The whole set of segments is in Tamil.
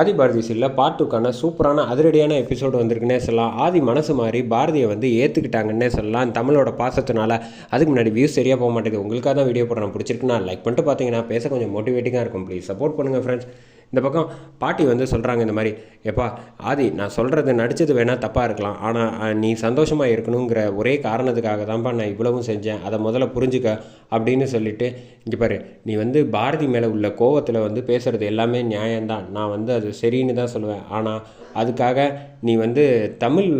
ஆதி பாரதி சில்ல பார்ட் டூக்கான சூப்பரான அதிரடியான எபிசோடு வந்திருக்குன்னே சொல்லலாம். ஆதி மனசு மாதிரி பாரதியை வந்து ஏற்றுக்கிட்டாங்கன்னே சொல்லலாம். தமிழோட பாசத்தினால அதுக்கு முன்னாடி வியூஸ் சரியாக போக மாட்டேங்குது. உங்களுக்காக தான் வீடியோ போடுறேன். பிடிச்சிருக்குன்னா லைக் பண்ணிட்டு பார்த்தீங்கன்னா பேச கொஞ்சம் மோட்டிவேட்டிங்காக இருக்கும். ப்ளீஸ் சப்போர்ட் பண்ணுங்கள் ஃப்ரெண்ட்ஸ் இந்த பக்கம் பாட்டி வந்து சொல்கிறாங்க இந்த மாதிரி எப்பா ஆதி நான் சொல்கிறது நடித்தது வேணால் தப்பாக இருக்கலாம். ஆனால் நீ சந்தோஷமாக இருக்கணுங்கிற ஒரே காரணத்துக்காக தான்ப்பா நான் இவ்வளவும் செஞ்சேன். அதை முதல்ல புரிஞ்சுக்க. அப்படின்னு சொல்லிட்டு இங்கே பாரு நீ வந்து பாரதி மேலே உள்ள கோவத்தில் வந்து பேசுகிறது எல்லாமே நியாயம்தான். நான் வந்து அது சரின்னு தான் சொல்லுவேன். ஆனால் அதுக்காக நீ வந்து தமிழ்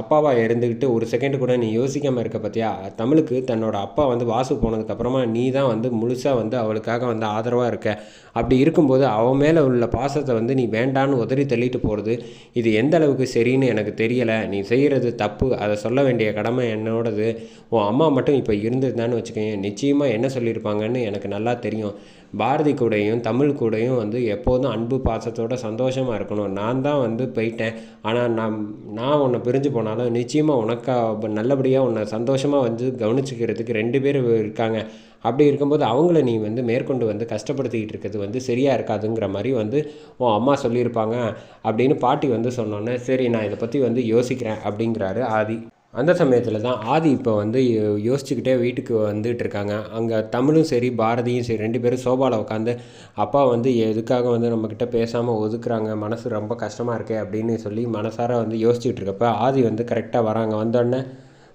அப்பாவாக இருந்துக்கிட்டு ஒரு செகண்ட் கூட நீ யோசிக்காமல் இருக்க பார்த்தியா தமிழுக்கு தன்னோட அப்பா வந்து வாசு போனதுக்கப்புறமா நீ தான் வந்து முழுசாக வந்து அவளுக்காக வந்து ஆதரவாக இருக்க. அப்படி இருக்கும்போது அவன் மேலே உள்ள பாசத்தை வந்து நீ வேண்டான்னு உதறி தள்ளிட்டு போகிறது இது எந்த அளவுக்கு சரின்னு எனக்கு தெரியலை. நீ செய்கிறது தப்பு. அதை சொல்ல வேண்டிய கடமை என்னோடது. உன் அம்மா மட்டும் இப்போ இருந்திருந்தான்னு வச்சுக்கோங்க நிச்சயமாக என்ன சொல்லியிருப்பாங்கன்னு எனக்கு நல்லா தெரியும். பாரதி கூடயும் தமிழ் கூடயும் வந்து எப்போதும் அன்பு பாசத்தோட சந்தோஷமாக இருக்கணும். நான் தான் வந்து போயிட்டேன். ஆனால் நான் நான் உன்னை பிரிஞ்சு போனாலும் நிச்சயமாக உனக்கா நல்லபடியாக உன்னை சந்தோஷமாக வந்து கவனிச்சுக்கிறதுக்கு ரெண்டு பேர் இருக்காங்க. அப்படி இருக்கும்போது அவங்கள நீ வந்து மேற்கொண்டு வந்து கஷ்டப்படுத்திக்கிட்டு இருக்கிறது வந்து சரியாக இருக்காதுங்கிற மாதிரி வந்து உன் அம்மா சொல்லியிருப்பாங்க. அப்படின்னு பாட்டி வந்து சொன்னோன்னே சரி நான் இதை பற்றி வந்து யோசிக்கிறேன் அப்படிங்கிறாரு ஆதி. அந்த சமயத்தில் தான் ஆதி இப்போ வந்து யோ- யோசிச்சுக்கிட்டே வீட்டுக்கு வந்துட்டு இருக்காங்க அங்கே தமிழும் சரி பாரதியும் சரி ரெண்டு பேரும் சோபாவில் உட்காந்து அப்பா வந்து எதுக்காக வந்து நம்மக்கிட்ட பேசாமல் ஒதுக்குறாங்க மனசு ரொம்ப கஷ்டமாக இருக்கே அப்படின்னு சொல்லி மனசார வந்து யோசிச்சுட்டு இருக்கப்ப ஆதி வந்து கரெக்டாக வராங்க. வந்தோடனே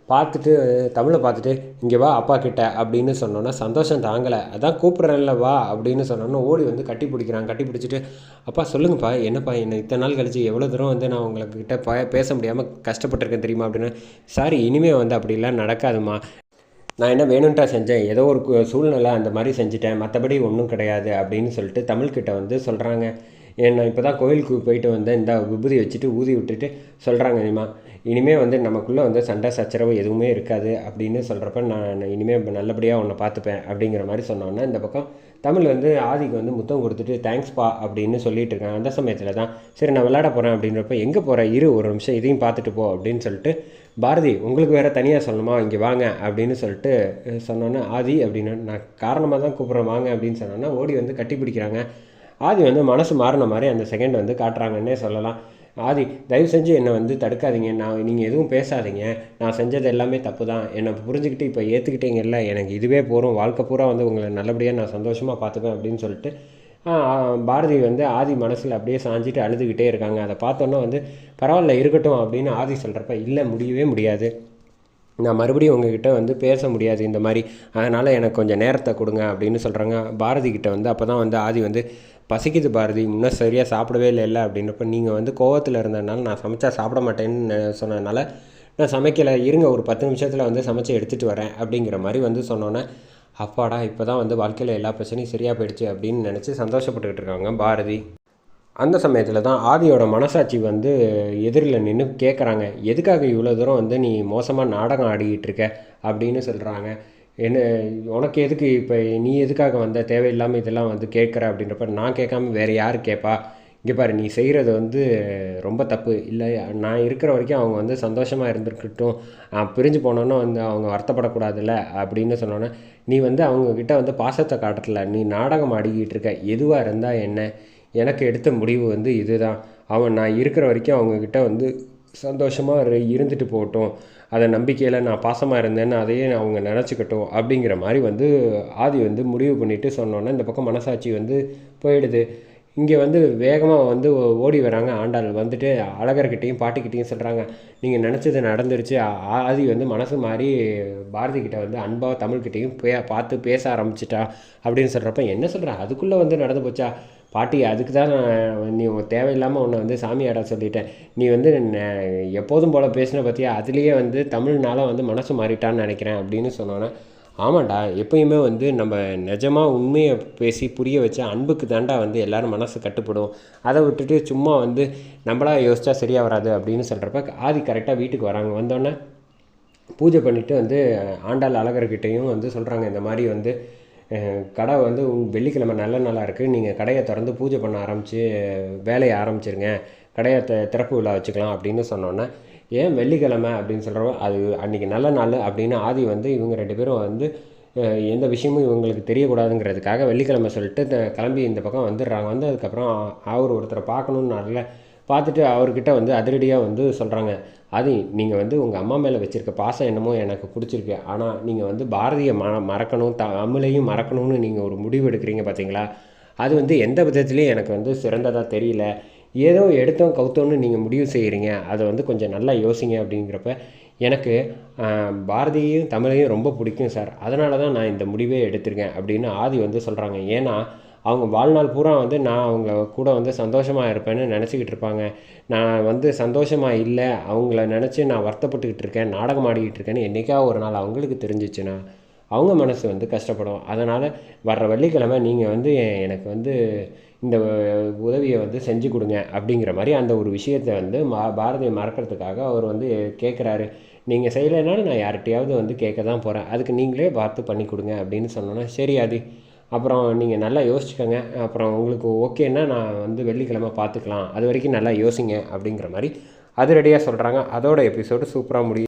பார்த்துட்டு தமிழை பார்த்துட்டு இங்கே வா அப்பா கிட்ட அப்படின்னு சொன்னோன்னா சந்தோஷம் தாங்கலை. அதான் கூப்பிட்றேன்ல வா அப்படின்னு சொன்னோன்னா ஓடி வந்து கட்டி பிடிக்கிறான். கட்டி பிடிச்சிட்டு அப்பா சொல்லுங்கப்பா என்னப்பா என்ன இத்தனை நாள் கழிச்சு எவ்வளோ தூரம் வந்து நான் உங்கள்கிட்ட ப பேச முடியாமல் கஷ்டப்பட்டிருக்கேன் தெரியுமா? அப்படின்னு. சாரி இனிமேல் வந்து அப்படிலாம் நடக்காதுமா நான் என்ன வேணும்ட்டா செஞ்சேன். ஏதோ ஒரு கு- சூழ்நிலை அந்த மாதிரி செஞ்சுட்டேன். மற்றபடி ஒன்றும் கிடையாது அப்படின்னு சொல்லிட்டு தமிழ்கிட்ட வந்து சொல்கிறாங்க என்னை இப்போ தான் கோயிலுக்கு போயிட்டு வந்தேன். இந்த விபூதி வச்சுட்டு ஊதி விட்டுட்டு சொல்கிறாங்க இனிமா இனிமேல் வந்து நமக்குள்ளே வந்து சண்டை சச்சரவு எதுவுமே இருக்காது அப்படின்னு சொல்கிறப்ப நான் இனிமேல் நல்லபடியாக உன்னை பார்த்துப்பேன் அப்படிங்கிற மாதிரி சொன்னோன்னே இந்த பக்கம் தமிழ் வந்து ஆதிக்கு வந்து முத்தம் கொடுத்துட்டு தேங்க்ஸ்பா அப்படின்னு சொல்லிட்டு இருக்காங்க. அந்த சமயத்தில் தான் சரி நான் விளையாட போகிறேன் அப்படின்றப்ப எங்கே போகிற இரு ஒரு நிமிஷம் இதையும் பார்த்துட்டு போ அப்படின்னு சொல்லிட்டு பாரதி உங்களுக்கு வேறு தனியாக சொல்லணுமா? இங்கே வாங்க அப்படின்னு சொல்லிட்டு சொன்னோன்னே ஆதி அப்படின்னு நான் காரணமாக தான் கூப்பிட்றேன் வாங்க அப்படின்னு சொன்னோன்னா ஓடி வந்து கட்டி பிடிக்கிறாங்க. ஆதி வந்து மனசு மாறின மாதிரி அந்த செகண்ட் வந்து காட்டுறாங்கன்னே சொல்லலாம். ஆதி தயவு செஞ்சு என்னை வந்து தடுக்காதீங்க. நான் நீங்கள் எதுவும் பேசாதீங்க. நான் செஞ்சது எல்லாமே தப்பு தான் என்னை புரிஞ்சுக்கிட்டு இப்போ ஏற்றுக்கிட்டீங்கல்ல எனக்கு இதுவே போகிறோம் வாழ்க்கை பூரா வந்து உங்களை நல்லபடியாக நான் சந்தோஷமாக பார்த்துப்பேன் அப்படின்னு சொல்லிட்டு பாரதி வந்து ஆதி மனசில் அப்படியே சாஞ்சிட்டு அழுதுகிட்டே இருக்காங்க. அதை பார்த்தோன்னே வந்து பரவாயில்ல இருக்கட்டும் அப்படின்னு ஆதி சொல்கிறப்ப இல்லை முடியவே முடியாது. நான் மறுபடியும் உங்ககிட்ட வந்து பேச முடியாது இந்த மாதிரி. அதனால் எனக்கு கொஞ்சம் நேரத்தை கொடுங்க அப்படின்னு சொல்கிறாங்க பாரதி கிட்ட வந்து அப்போ தான் வந்து ஆதி வந்து பசிக்குது பாரதி இன்னும் சரியாக சாப்பிடவே இல்லை அப்படின்றப்ப நீங்கள் வந்து கோவத்தில் இருந்ததுனால நான் சமைச்சா சாப்பிட மாட்டேன்னு சொன்னதுனால நான் சமைக்கலை. இருங்க ஒரு பத்து நிமிஷத்தில் வந்து சமைச்சு எடுத்துகிட்டு வரேன் அப்படிங்கிற மாதிரி வந்து சொன்னோன்னே அப்பாடா இப்போ தான் வந்து வாழ்க்கையில் எல்லா பிரச்சனையும் சரியாக போயிடுச்சு அப்படின்னு நினச்சி சந்தோஷப்பட்டுக்கிட்டு இருக்காங்க பாரதி. அந்த சமயத்தில் தான் ஆதியோட மனசாட்சி வந்து எதிரில் நின்று கேட்குறாங்க எதுக்காக இவ்வளோ தூரம் வந்து நீ மோசமாக நாடகம் ஆடிக்கிட்டு இருக்க? அப்படின்னு சொல்கிறாங்க என்ன உனக்கு எதுக்கு இப்போ நீ எதுக்காக வந்த? தேவையில்லாமல் இதெல்லாம் வந்து கேட்குற அப்படின்றப்ப நான் கேட்காம வேறு யார் கேட்பா இங்கே பாரு நீ செய்கிறது வந்து ரொம்ப தப்பு. இல்லை நான் இருக்கிற வரைக்கும் அவங்க வந்து சந்தோஷமாக இருந்துருக்கட்டும். பிரிஞ்சு போனோன்னா வந்து அவங்க வருத்தப்படக்கூடாதுல்ல அப்படின்னு சொன்னோன்னே நீ வந்து அவங்கக்கிட்ட வந்து பாசத்தை காட்டல. நீ நாடகம் ஆடிக்கிட்டு இருக்க. எதுவாக இருந்தால் என்ன? எனக்கு எடுத்த முடிவு வந்து இதுதான். அவன் நான் இருக்கிற வரைக்கும் அவங்கக்கிட்ட வந்து சந்தோஷமாக இருந்துட்டு போகட்டும். அதை நம்பிக்கையில் நான் பாசமாக இருந்தேன்னு அதையே அவங்க நினச்சிக்கட்டும் அப்படிங்கிற மாதிரி வந்து ஆதி வந்து முடிவு பண்ணிவிட்டு சொன்னோன்னே இந்த பக்கம் மனசாட்சி வந்து போயிடுது. இங்கே வந்து வேகமாக வந்து ஓ- ஓடி வராங்க ஆண்டாள். வந்துட்டு அழகர்கிட்டையும் பாட்டிக்கிட்டையும் சொல்கிறாங்க நீங்கள் நினச்சது நடந்துருச்சு. ஆதி வந்து மனசு மாறி பாரதி கிட்ட வந்து அன்பாக தமிழ்கிட்டையும் பே பார்த்து பேச ஆரம்பிச்சிட்டா அப்படின்னு சொல்கிறப்ப என்ன சொல்கிற அதுக்குள்ளே வந்து நடந்து போச்சா? பாட்டி அதுக்கு தான் நான் நீ உன் தேவையில்லாமல் உன்னை வந்து சாமியாட சொல்லிட்டேன். நீ வந்து எப்போதும் போல் பேசின பற்றியா அதுலேயே வந்து தமிழ்னால வந்து மனசு மாறிட்டான்னு நினைக்கிறேன் அப்படின்னு சொன்னோன்னே ஆமாண்டா எப்பயுமே வந்து நம்ம நிஜமாக உண்மையை பேசி புரிய வச்ச அன்புக்கு தாண்டா வந்து எல்லாரும் மனசு கட்டுப்படும். அதை விட்டுட்டு சும்மா வந்து நம்மளா யோசிச்சா சரியாக வராது அப்படின்னு சொல்கிறப்ப ஆதி கரெக்டாக வீட்டுக்கு வராங்க. வந்தோடனே பூஜை பண்ணிவிட்டு வந்து ஆண்டாள் அழகர்கிட்டையும் வந்து சொல்கிறாங்க இந்த மாதிரி வந்து கடை வந்து வெள்ளிக்கிழமை நல்ல நாளாக இருக்குது நீங்கள் கடையை திறந்து பூஜை பண்ண ஆரம்பித்து வேலையை ஆரம்பிச்சிருங்க. கடையை த திறப்பு விழா வச்சுக்கலாம் அப்படின்னு சொன்னோன்னே ஏன் வெள்ளிக்கிழமை அப்படின்னு சொல்கிறோம் அது அன்றைக்கி நல்ல நாள் அப்படின்னு ஆதி வந்து இவங்க ரெண்டு பேரும் வந்து எந்த விஷயமும் இவங்களுக்கு தெரியக்கூடாதுங்கிறதுக்காக வெள்ளிக்கிழமை சொல்லிட்டு இந்த கிளம்பி இந்த பக்கம் வந்துடுறாங்க. வந்து அதுக்கப்புறம் அவர் ஒருத்தரை பார்க்கணுன்னு நல்ல பார்த்துட்டு அவர்கிட்ட வந்து அதிரடியாக வந்து சொல்கிறாங்க அது நீங்கள் வந்து உங்கள் அம்மா மேலே வச்சுருக்க பாசம் என்னமோ எனக்கு பிடிச்சிருக்கு. ஆனால் நீங்கள் வந்து பாரதியை ம மறக்கணும் த தமிழையும் மறக்கணும்னு நீங்கள் ஒரு முடிவு எடுக்கிறீங்க பார்த்தீங்களா அது வந்து எந்த விதத்துலேயும் எனக்கு வந்து சிறந்ததாக தெரியல. ஏதோ எடுத்தோம் கவுத்தோன்னு நீங்கள் முடிவு செய்கிறீங்க அதை வந்து கொஞ்சம் நல்லா யோசிங்க அப்படிங்கிறப்ப எனக்கு பாரதியையும் தமிழையும் ரொம்ப பிடிக்கும் சார். அதனால தான் நான் இந்த முடிவே எடுத்திருக்கேன் அப்படின்னு ஆதி வந்து சொல்கிறாங்க ஏன்னா அவங்க வாழ்நாள் பூரா வந்து நான் அவங்க கூட வந்து சந்தோஷமாக இருப்பேன்னு நினச்சிக்கிட்டு இருப்பாங்க. நான் வந்து சந்தோஷமாக இல்லை அவங்கள நினச்சி நான் வருத்தப்பட்டுக்கிட்டு இருக்கேன் நாடகம் ஆடிக்கிட்டு இருக்கேன்னு என்றைக்கா ஒரு நாள் அவங்களுக்கு தெரிஞ்சிச்சுன்னா அவங்க மனசு வந்து கஷ்டப்படும். அதனால் வர்ற வெள்ளிக்கிழமை நீங்கள் வந்து எனக்கு வந்து இந்த உதவியை வந்து செஞ்சு கொடுங்க அப்படிங்கிற மாதிரி அந்த ஒரு விஷயத்தை வந்து மா பாரதியை மறக்கிறதுக்காக அவர் வந்து கேட்குறாரு நீங்கள் செய்யலைனாலும் நான் யார்கிட்டையாவது வந்து கேட்க தான் போகிறேன் அதுக்கு நீங்களே பார்த்து பண்ணி கொடுங்க அப்படின்னு சொன்னோன்னா சரி அது அப்புறம் நீங்கள் நல்லா யோசிச்சுக்கோங்க. அப்புறம் உங்களுக்கு ஓகேன்னா நான் வந்து வெள்ளிக்கிழமை பார்த்துக்கலாம். அது வரைக்கும் நல்லா யோசிங்க அப்படிங்கிற மாதிரி அது ரெடியாக சொல்கிறாங்க அதோட எபிசோடு சூப்பராக முடியும்